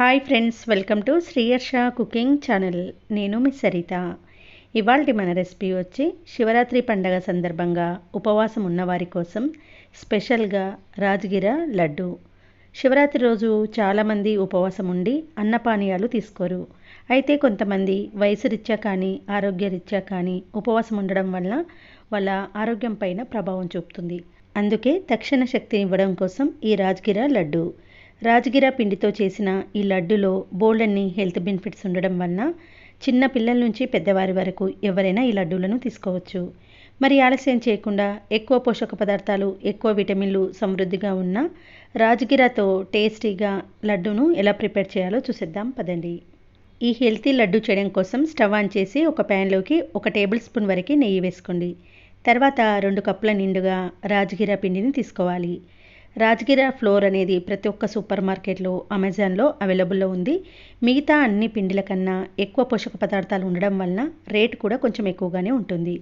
Hi friends welcome to Shriyarsha cooking channel నేను మీ సరిత. ఇవాళ మన రెసిపీ వచ్చి శివరాత్రి పండగ సందర్భంగా ఉపవాసం ఉన్నవారి కోసం స్పెషల్గా రాజగిర లడ్డు. శివరాత్రి రోజు చాలామంది ఉపవాసం ఉండి అన్నపానీయాలు తీసుకోరు. అయితే కొంతమంది వయసు రీత్యా కానీ ఆరోగ్యరీత్యా కానీ ఉపవాసం ఉండడం వల్ల వాళ్ళ ఆరోగ్యం పైన ప్రభావం చూపుతుంది. అందుకే తక్షణ శక్తిని ఇవ్వడం కోసం ఈ రాజగిర లడ్డు. రాజగిర పిండితో చేసిన ఈ లడ్డులో బోల్డన్ని హెల్త్ బెనిఫిట్స్ ఉండడం వలన చిన్న పిల్లల నుంచి పెద్దవారి వరకు ఎవరైనా ఈ లడ్డూలను తీసుకోవచ్చు. మరి ఆలస్యం చేయకుండా ఎక్కువ పోషక పదార్థాలు ఎక్కువ విటమిన్లు సమృద్ధిగా ఉన్న రాజగిరాతో టేస్టీగా లడ్డూను ఎలా ప్రిపేర్ చేయాలో చూసేద్దాం పదండి. ఈ హెల్తీ లడ్డు చేయడం కోసం స్టవ్ ఆన్ చేసి ఒక ప్యాన్లోకి ఒక టేబుల్ స్పూన్ వరకు నెయ్యి వేసుకోండి. తర్వాత రెండు కప్పుల నిండుగా రాజగిరా పిండిని తీసుకోవాలి. రాజగిర ఫ్లోర్ అనేది ప్రతి ఒక్క సూపర్ మార్కెట్లో అమెజాన్లో అవైలబుల్లో ఉంది. మిగతా అన్ని పిండిల కన్నా ఎక్కువ పోషక పదార్థాలు ఉండడం వలన రేట్ కూడా కొంచెం ఎక్కువగానే ఉంటుంది.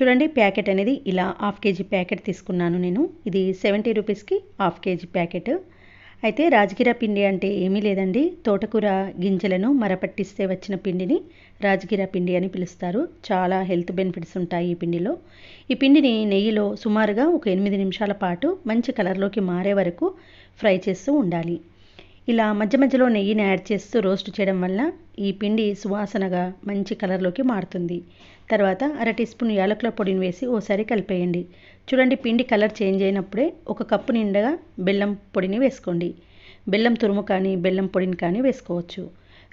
చూడండి ప్యాకెట్ అనేది ఇలా హాఫ్ కేజీ ప్యాకెట్ తీసుకున్నాను నేను. ఇది సెవెంటీ రూపీస్కి హాఫ్ కేజీ ప్యాకెట్. అయితే రాజగిర పిండి అంటే ఏమీ లేదండి. తోటకూర గింజలను మరపట్టిస్తే వచ్చిన పిండిని రాజగిర పిండి అని పిలుస్తారు. చాలా హెల్త్ బెనిఫిట్స్ ఉంటాయి ఈ పిండిలో. ఈ పిండిని నెయ్యిలో సుమారుగా ఒక ఎనిమిది నిమిషాల పాటు మంచి కలర్లోకి మారే వరకు ఫ్రై చేస్తూ ఉండాలి. ఇలా మధ్య మధ్యలో నెయ్యిని యాడ్ చేస్తూ రోస్ట్ చేయడం వల్ల ఈ పిండి సువాసనగా మంచి కలర్లోకి మారుతుంది. తర్వాత అర టీ స్పూన్ యాలకుల పొడిని వేసి ఓసారి కలిపేయండి. చూడండి పిండి కలర్ చేంజ్ అయినప్పుడే ఒక కప్పు నిండగా బెల్లం పొడిని వేసుకోండి. బెల్లం తురుము కానీ బెల్లం పొడిని కానీ వేసుకోవచ్చు.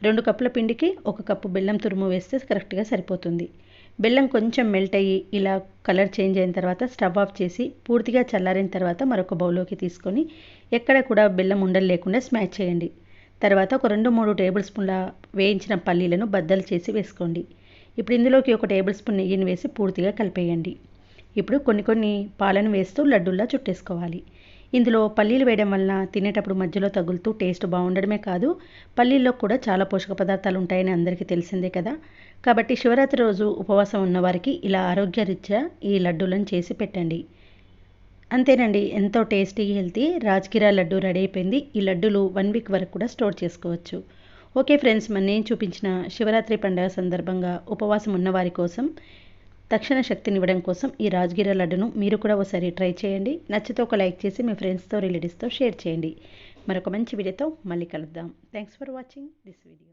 రెండు కప్పుల పిండికి ఒక కప్పు బెల్లం తురుము వేస్తే కరెక్ట్గా సరిపోతుంది. బెల్లం కొంచెం మెల్ట్ అయ్యి ఇలా కలర్ చేంజ్ అయిన తర్వాత స్టవ్ ఆఫ్ చేసి పూర్తిగా చల్లారిన తర్వాత మరొక బౌల్లోకి తీసుకొని ఎక్కడ కూడా బెల్లం ఉండలు లేకుండా స్మాష్ చేయండి. తర్వాత ఒక రెండు మూడు టేబుల్ స్పూన్ల వేయించిన పల్లీలను బద్దలు చేసి వేసుకోండి. ఇప్పుడు ఇందులోకి ఒక టేబుల్ స్పూన్ నెయ్యిని వేసి పూర్తిగా కలిపేయండి. ఇప్పుడు కొన్ని కొన్ని పాలను వేస్తూ లడ్డూల్లా చుట్టేసుకోవాలి. ఇందులో పల్లీలు వేయడం వలన తినేటప్పుడు మధ్యలో తగులుతూ టేస్ట్ బాగుండడమే కాదు పల్లీల్లో కూడా చాలా పోషక పదార్థాలు ఉంటాయని అందరికీ తెలిసిందే కదా. కాబట్టి శివరాత్రి రోజు ఉపవాసం ఉన్నవారికి ఇలా ఆరోగ్యరీత్యా ఈ లడ్డూలను చేసి పెట్టండి. అంతేనండి ఎంతో tasty healthy rajgira laddu ready అయిపోయింది. ఈ లడ్డూలు వన్ వీక్ వరకు కూడా స్టోర్ చేసుకోవచ్చు. ఓకే ఫ్రెండ్స్ మన నేను చూపించిన శివరాత్రి పండుగ సందర్భంగా ఉపవాసం ఉన్నవారి కోసం తక్షణ శక్తిని ఇవ్వడం కోసం ఈ రాజగిర లడ్డును మీరు కూడా ఒకసారి ట్రై చేయండి. నచ్చితే ఒక లైక్ చేసి మీ ఫ్రెండ్స్తో రిలేటివ్స్తో షేర్ చేయండి. మరొక మంచి వీడియోతో మళ్ళీ కలుద్దాం. Thanks for watching this video.